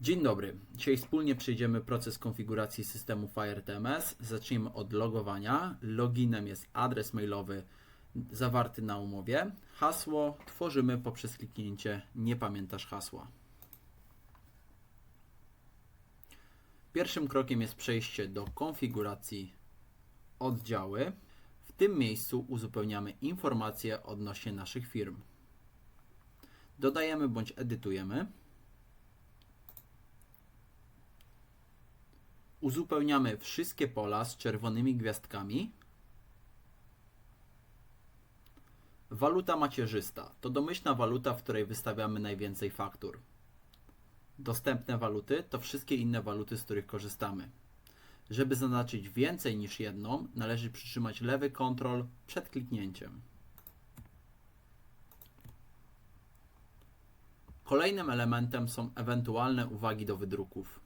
Dzień dobry. Dzisiaj wspólnie przejdziemy proces konfiguracji systemu FireTMS. Zaczniemy od logowania. Loginem jest adres mailowy zawarty na umowie. Hasło tworzymy poprzez kliknięcie Nie pamiętasz hasła. Pierwszym krokiem jest przejście do konfiguracji oddziały. W tym miejscu uzupełniamy informacje odnośnie naszych firm. Dodajemy bądź edytujemy. Uzupełniamy wszystkie pola z czerwonymi gwiazdkami. Waluta macierzysta to domyślna waluta, w której wystawiamy najwięcej faktur. Dostępne waluty to wszystkie inne waluty, z których korzystamy. Żeby zaznaczyć więcej niż jedną, należy przytrzymać lewy kontrol przed kliknięciem. Kolejnym elementem są ewentualne uwagi do wydruków,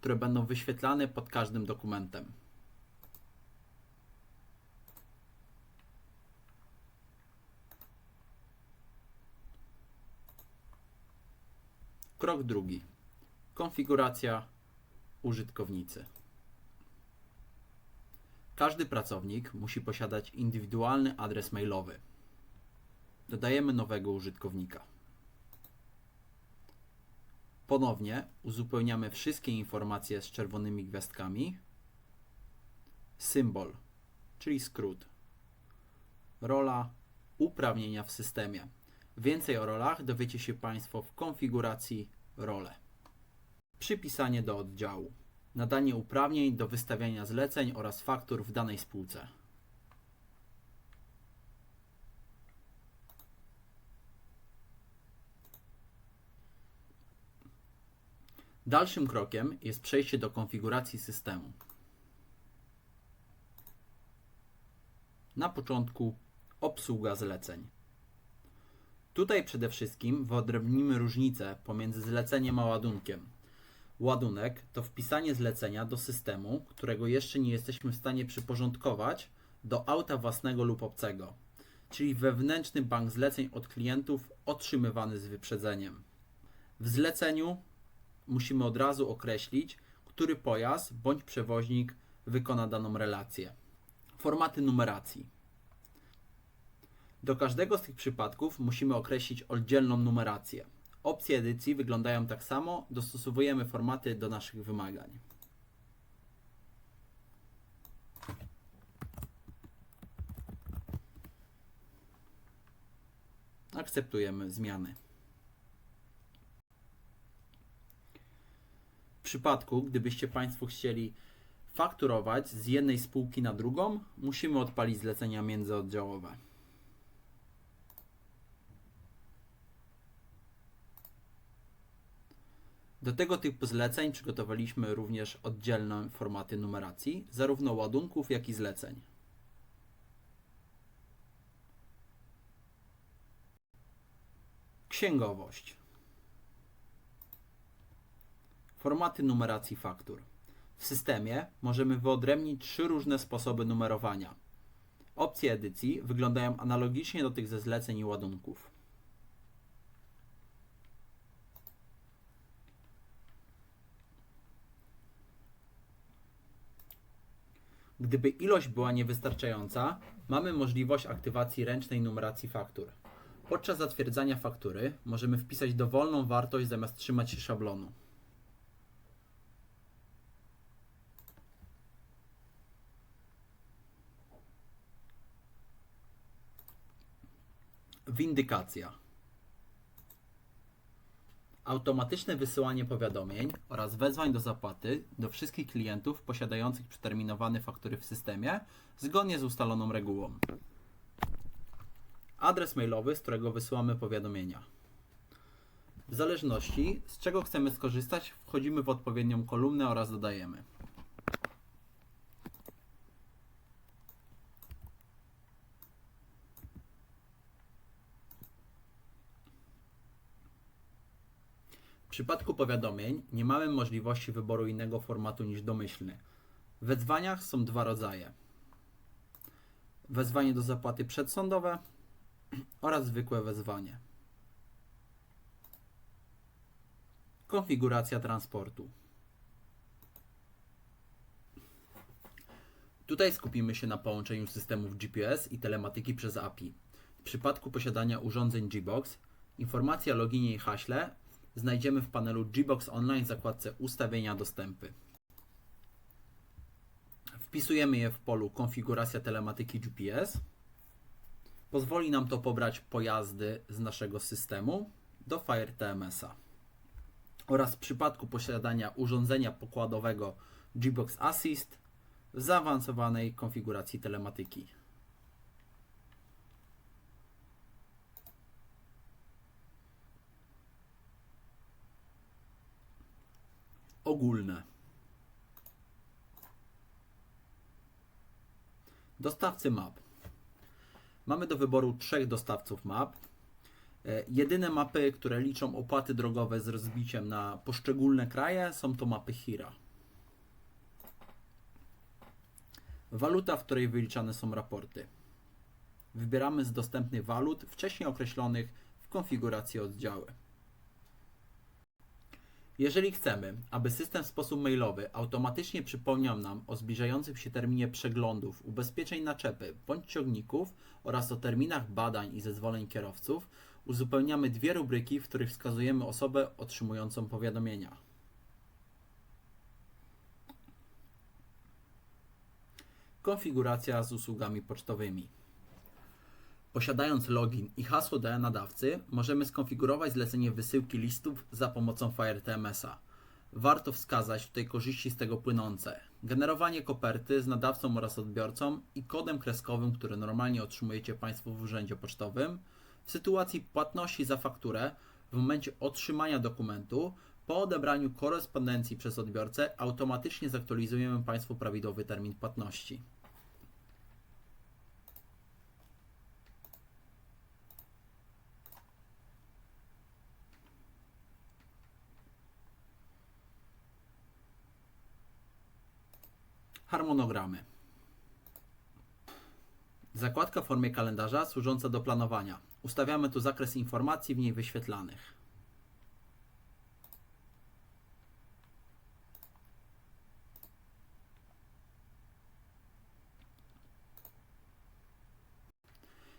które będą wyświetlane pod każdym dokumentem. Krok drugi. Konfiguracja użytkownicy. Każdy pracownik musi posiadać indywidualny adres mailowy. Dodajemy nowego użytkownika. Ponownie uzupełniamy wszystkie informacje z czerwonymi gwiazdkami. Symbol, czyli skrót. Rola uprawnienia w systemie. Więcej o rolach dowiecie się Państwo w konfiguracji role. Przypisanie do oddziału. Nadanie uprawnień do wystawiania zleceń oraz faktur w danej spółce. Dalszym krokiem jest przejście do konfiguracji systemu. Na początku obsługa zleceń. Tutaj przede wszystkim wyodrębnimy różnicę pomiędzy zleceniem a ładunkiem. Ładunek to wpisanie zlecenia do systemu, którego jeszcze nie jesteśmy w stanie przyporządkować do auta własnego lub obcego, czyli wewnętrzny bank zleceń od klientów otrzymywany z wyprzedzeniem. W zleceniu musimy od razu określić, który pojazd bądź przewoźnik wykona daną relację. Formaty numeracji. Do każdego z tych przypadków musimy określić oddzielną numerację. Opcje edycji wyglądają tak samo, dostosowujemy formaty do naszych wymagań. Akceptujemy zmiany. Przypadku, gdybyście Państwo chcieli fakturować z jednej spółki na drugą, musimy odpalić zlecenia międzyoddziałowe. Do tego typu zleceń przygotowaliśmy również oddzielne formaty numeracji, zarówno ładunków, jak i zleceń. Księgowość. Formaty numeracji faktur. W systemie możemy wyodrębnić trzy różne sposoby numerowania. Opcje edycji wyglądają analogicznie do tych ze zleceń i ładunków. Gdyby ilość była niewystarczająca, mamy możliwość aktywacji ręcznej numeracji faktur. Podczas zatwierdzania faktury możemy wpisać dowolną wartość zamiast trzymać się szablonu. Windykacja. Automatyczne wysyłanie powiadomień oraz wezwań do zapłaty do wszystkich klientów posiadających przeterminowane faktury w systemie zgodnie z ustaloną regułą. Adres mailowy, z którego wysyłamy powiadomienia. W zależności z czego chcemy skorzystać, wchodzimy w odpowiednią kolumnę oraz dodajemy. W przypadku powiadomień nie mamy możliwości wyboru innego formatu niż domyślny. W wezwaniach są dwa rodzaje. Wezwanie do zapłaty przedsądowe oraz zwykłe wezwanie. Konfiguracja transportu. Tutaj skupimy się na połączeniu systemów GPS i telematyki przez API. W przypadku posiadania urządzeń Gbox, informacje o loginie i haśle znajdziemy w panelu Gbox Online w zakładce Ustawienia dostępy. Wpisujemy je w polu Konfiguracja telematyki GPS. Pozwoli nam to pobrać pojazdy z naszego systemu do FireTMS-a. Oraz w przypadku posiadania urządzenia pokładowego Gbox Assist w zaawansowanej konfiguracji telematyki. Ogólne. Dostawcy map. Mamy do wyboru trzech dostawców map. E, Jedyne mapy, które liczą opłaty drogowe z rozbiciem na poszczególne kraje, są to mapy HIRA. Waluta, w której wyliczane są raporty. Wybieramy z dostępnych walut wcześniej określonych w konfiguracji oddziały. Jeżeli chcemy, aby system w sposób mailowy automatycznie przypomniał nam o zbliżającym się terminie przeglądów ubezpieczeń naczepy bądź ciągników oraz o terminach badań i zezwoleń kierowców, uzupełniamy dwie rubryki, w których wskazujemy osobę otrzymującą powiadomienia. Konfiguracja z usługami pocztowymi. Posiadając login i hasło do nadawcy, możemy skonfigurować zlecenie wysyłki listów za pomocą FireTMS-a. Warto wskazać tutaj korzyści z tego płynące. Generowanie koperty z nadawcą oraz odbiorcą i kodem kreskowym, który normalnie otrzymujecie Państwo w urzędzie pocztowym. W sytuacji płatności za fakturę, w momencie otrzymania dokumentu, po odebraniu korespondencji przez odbiorcę, automatycznie zaktualizujemy Państwu prawidłowy termin płatności. Harmonogramy. Zakładka w formie kalendarza służąca do planowania. Ustawiamy tu zakres informacji w niej wyświetlanych.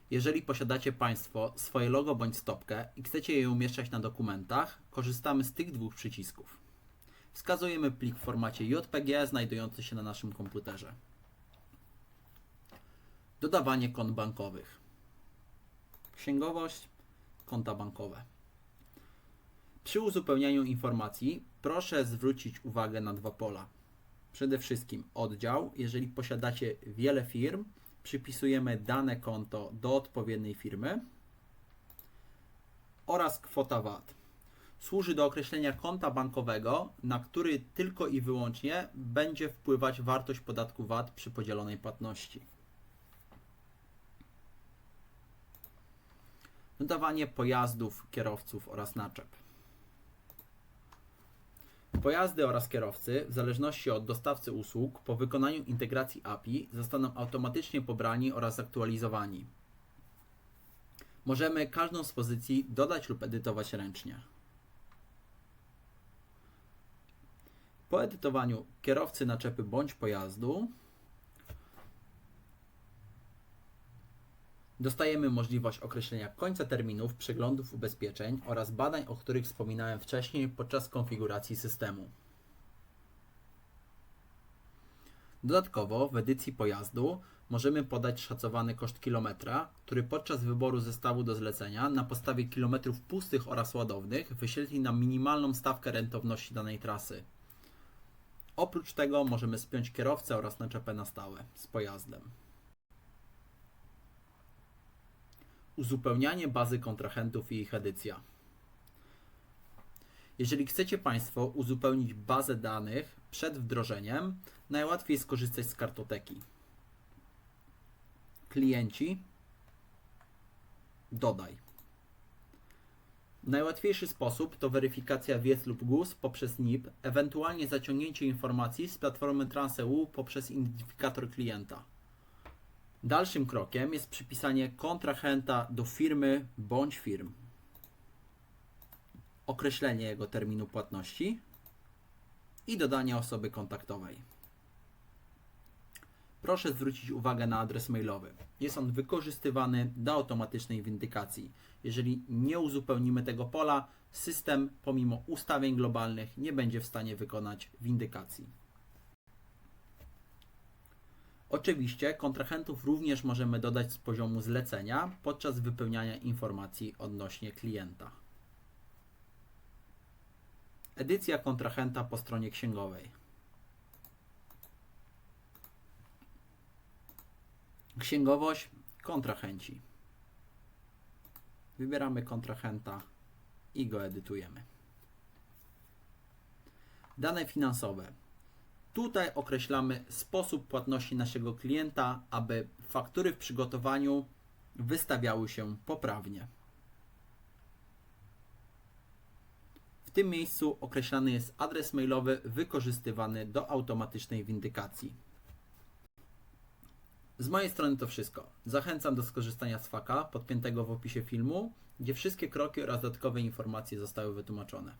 Jeżeli posiadacie Państwo swoje logo bądź stopkę i chcecie je umieszczać na dokumentach, korzystamy z tych dwóch przycisków. Wskazujemy plik w formacie JPG znajdujący się na naszym komputerze. Dodawanie kont bankowych. Księgowość, konta bankowe. Przy uzupełnianiu informacji proszę zwrócić uwagę na dwa pola. Przede wszystkim oddział. Jeżeli posiadacie wiele firm, przypisujemy dane konto do odpowiedniej firmy oraz kwota VAT służy do określenia konta bankowego, na który tylko i wyłącznie będzie wpływać wartość podatku VAT przy podzielonej płatności. Dodawanie pojazdów, kierowców oraz naczep. Pojazdy oraz kierowcy, w zależności od dostawcy usług, po wykonaniu integracji API zostaną automatycznie pobrani oraz aktualizowani. Możemy każdą z pozycji dodać lub edytować ręcznie. Po edytowaniu kierowcy naczepy bądź pojazdu dostajemy możliwość określenia końca terminów przeglądów ubezpieczeń oraz badań, o których wspominałem wcześniej podczas konfiguracji systemu. Dodatkowo w edycji pojazdu możemy podać szacowany koszt kilometra, który podczas wyboru zestawu do zlecenia na podstawie kilometrów pustych oraz ładownych wyświetli nam minimalną stawkę rentowności danej trasy. Oprócz tego możemy spiąć kierowcę oraz naczepę na stałe z pojazdem. Uzupełnianie bazy kontrahentów i ich edycja. Jeżeli chcecie Państwo uzupełnić bazę danych przed wdrożeniem, najłatwiej skorzystać z kartoteki. Klienci, dodaj. Najłatwiejszy sposób to weryfikacja wiedz lub GUS poprzez NIP, ewentualnie zaciągnięcie informacji z platformy TransEU poprzez identyfikator klienta. Dalszym krokiem jest przypisanie kontrahenta do firmy bądź firm. określenie jego terminu płatności i dodanie osoby kontaktowej. Proszę zwrócić uwagę na adres mailowy. Jest on wykorzystywany do automatycznej windykacji. Jeżeli nie uzupełnimy tego pola, system pomimo ustawień globalnych nie będzie w stanie wykonać windykacji. Oczywiście kontrahentów również możemy dodać z poziomu zlecenia podczas wypełniania informacji odnośnie klienta. Edycja kontrahenta po stronie księgowej. Księgowość, kontrahenci. Wybieramy kontrahenta i go edytujemy. Dane finansowe. Tutaj określamy sposób płatności naszego klienta, aby faktury w przygotowaniu wystawiały się poprawnie. W tym miejscu określany jest adres mailowy wykorzystywany do automatycznej windykacji. Z mojej strony to wszystko. Zachęcam do skorzystania z faka podpiętego w opisie filmu, gdzie wszystkie kroki oraz dodatkowe informacje zostały wytłumaczone.